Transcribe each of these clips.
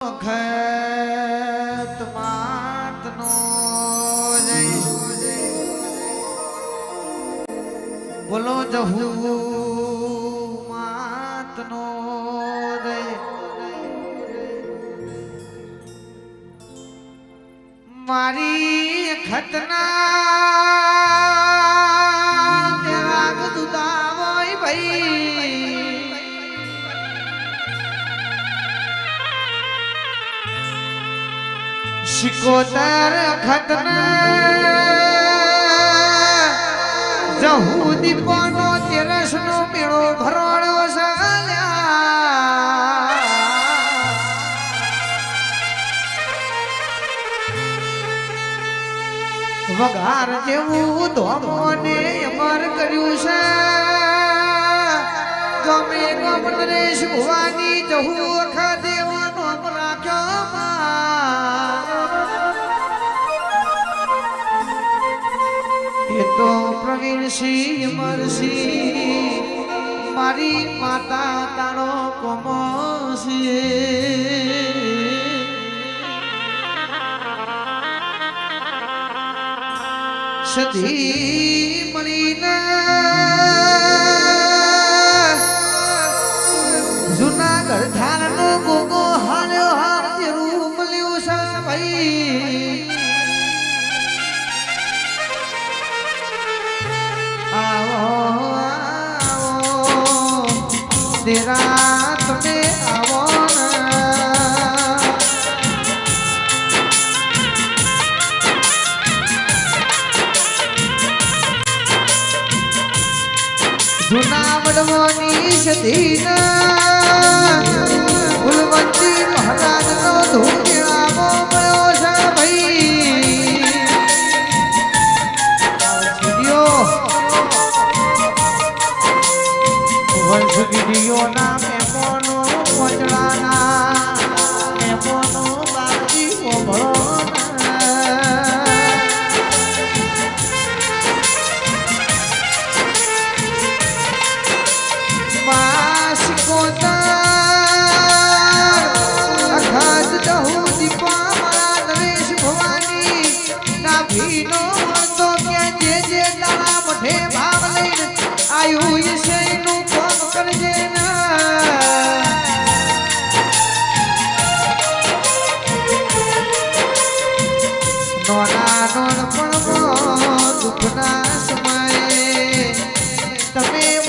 વખત માતનો બોલો જહુ માતનો મારી ખતના ભાઈ શિકોતર ખતના. જહુ દીપોનો તેરસનો મેળો ભરોડો સાલ્યા. વઘાર જેવું ધોમોને અમર કર્યું છે. ગમે ગમને શુવાની જહુ અખા પ્રવીણસિંહ અમરસિંહ મારી માતા તારો કોમોસી સધી મળીને આવો ના. જૂના વડવાની સધીના ફૂલવંતી મહારાજનો ધૂળાવો મળ્યો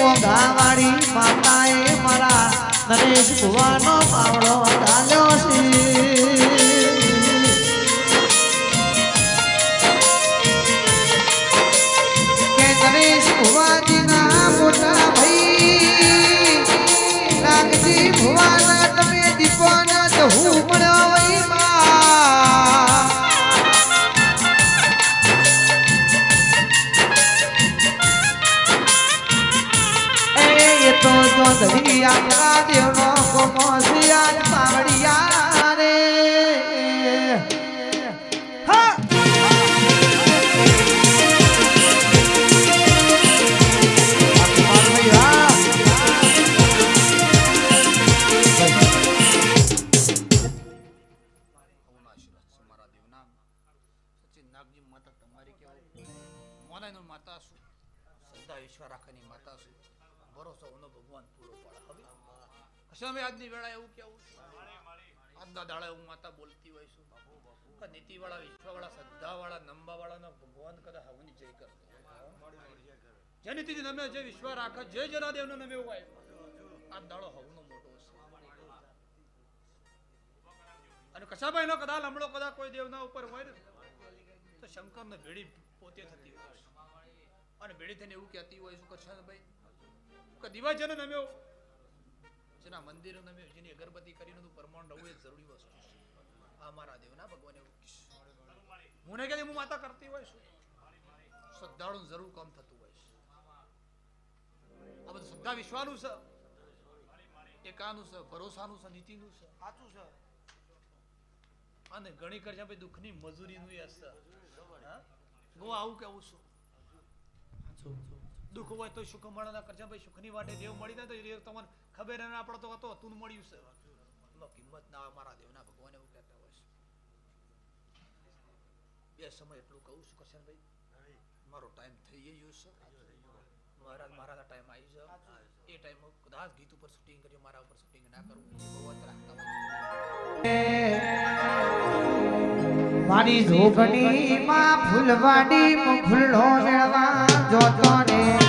મોંઘાવાળી માતાએ મારા નરેશ ભુવાનો પાવડો ડાલ્યો છે. મારા દેવનો કોમો પાવડિયા માતા તમારી કેવું? માતા છું શ્રદ્ધા ઈશ્વર રાખવાની માતા છું ભરોસો ઓનો ભગવાન પૂરો પાડે હવે કશામે આજની વેળા એવું કેવું આજના દાડા હું માતા બોલતી હોય છું. કે નીતિવાળા વિશ્વવાળા શ્રદ્ધાવાળા નંબાવાળાના ભગવાન કદાચ હવની જય કરતો જે નીતિથી નમે જે વિશ્વ રાખે જે જરા દેવનો નમે હોય. આ દાડો હવનો મોટો છે. અને કશાભાઈનો નો કદાચ લમડો કદાચ કોઈ દેવના ઉપર હોય ને તો શંકર ને ભેડી પોતે થતી હોય અને ભેડી થઈને એવું કહેતી હોય શું કૃષ્ણભાઈ કે દિવા જેને નમ્યો? જેના મંદિર નમ્યો જેની અગરબત્તી કરીને તું પરમાણ રહું એ જરૂરી વસ્તુ છે. આ મારા દેવના ભગવાન એવું કહીશ હું ને કે હું માતા કરતી હોય છું શ્રદ્ધાળુ જરૂર કામ થતું હોય છે. આ બધું શ્રદ્ધા વિશ્વાનું છે. એકાનું છે ભરોસાનું છે નીતિનું છે. સાચું છે. અને ઘણી કરશે ભાઈ દુઃખની મજૂરીનું એ અસર હા? હું આવું કેવું છું દુઃખ હોય તો સુખ મળવાના કરશનભાઈ સુખની વાટે દેવ મળી ના તો તમને ખબર ના પડતો હતો તું મળ્યું છે. કિંમત ના મારા દેવના ભગવાન એવું કહેતા હોય છે. બે સમય એટલું કહું છું કરશનભાઈ મારો ટાઈમ થઈ ગયો છે. મહારાજ મારા ટાઈમ આવી છે એ ટાઈમ કદાચ ગીત ઉપર શૂટિંગ કર્યું મારા ઉપર શૂટિંગ ના કરવું ભગવત રાખતા મારી જોગણી માં ફૂલવાડી માં મેળવા. જોતો ને.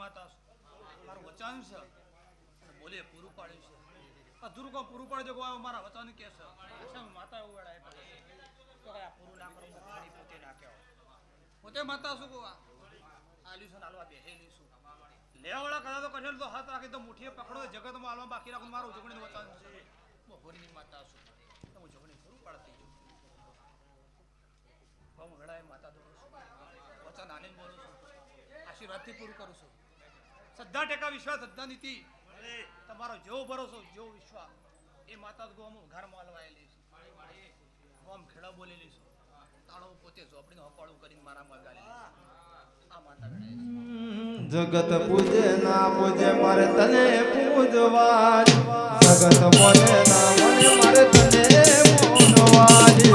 માતા છું. મારું વચન છે. બોલે પૂરું પાડ્યું છે. અધૂરું કામ પૂરું પાડી દો મારા વચન કે છે? માતા એવું વેળાએ તો આ પૂરું ના કરું પાણી પોતે નાખ્યો પોતે માતા શું કહું આ? આલ્યું છે ને આલવા બેહેલી છું. લેવાવાળા કદાચ તો કઠેલ તો હાથ રાખી તો પકડો જગતમાં આલવા બાકી રાખું મારું ઉજવણીનું વચન છે. હું હોરીની માતા છું. તો હું ઉજવણી પૂરું પાડતી છું હું વેળાએ માતા દોરું છું. વચન આનંદ બોલું છું. આશીર્વાદથી પૂરું કરું છું. શ્રદ્ધા ટકા વિશ્વાસ શ્રદ્ધા નીતિ. તમારો જેવો ભરોસો જેવો વિશ્વાસ એ માતા ગોમ ઘરમાં હલવાયેલી છે. ગોમ ખેડા બોલેલી છે. તાળો પોતે ઝોપડીનો હપાળું કરીને મારા મગાલે આ માતા જગત પૂજે ના પૂજે મારે તને પૂજવા જગત મોને ના મને મારે તને મોનવાજી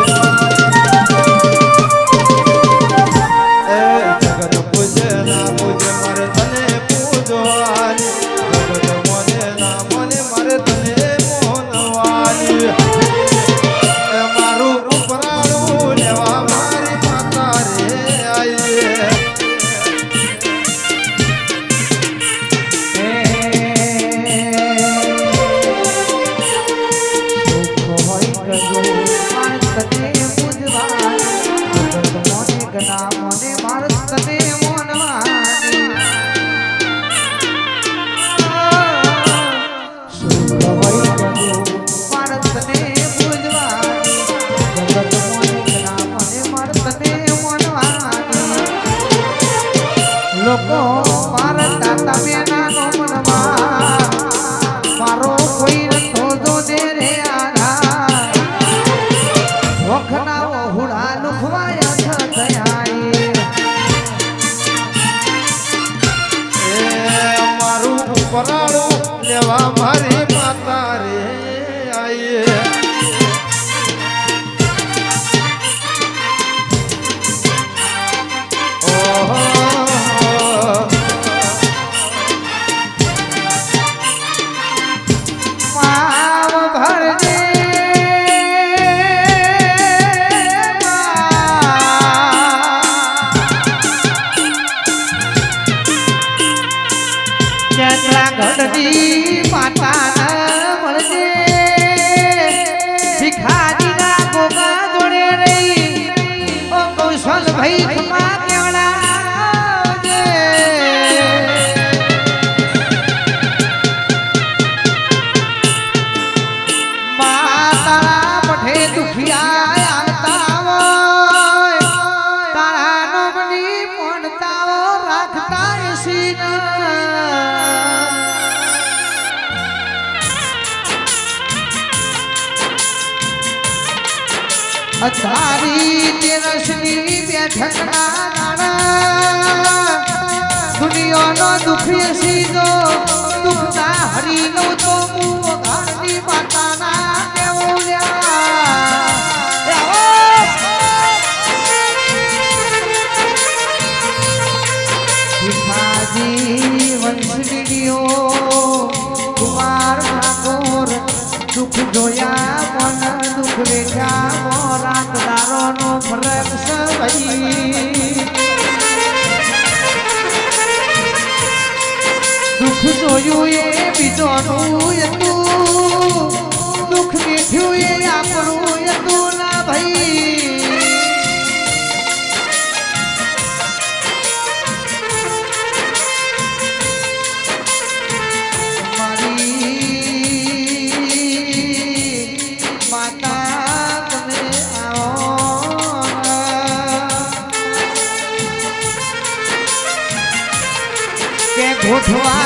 પરાળું લેવા મારી માતા રે આઈએ পাটি পাটা અધારી તેરસની બેઠકના નાણા. દુનિયાનો દુઃખ સીધો જોયું એ બીજોનું હતું. દુઃખ મીઠ્યું એ આપણું હતું ના ભાઈ. મારી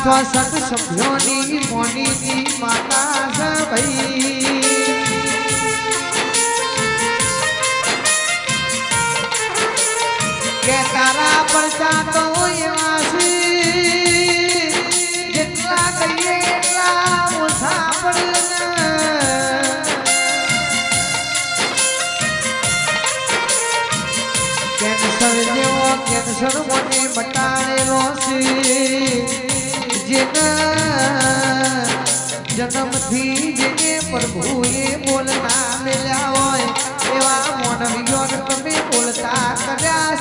ચોસઠ સભ્યોની મોનીની માતા છે કે તારા પરચા તો કેન્સર જેવો કેન્સર મને મટાડેલો છે, જેના જન્મથી જેને પ્રભુએ બોલતા મેલ્યા હોય, એવા મોનવીઓને તમે બોલતા કર્યા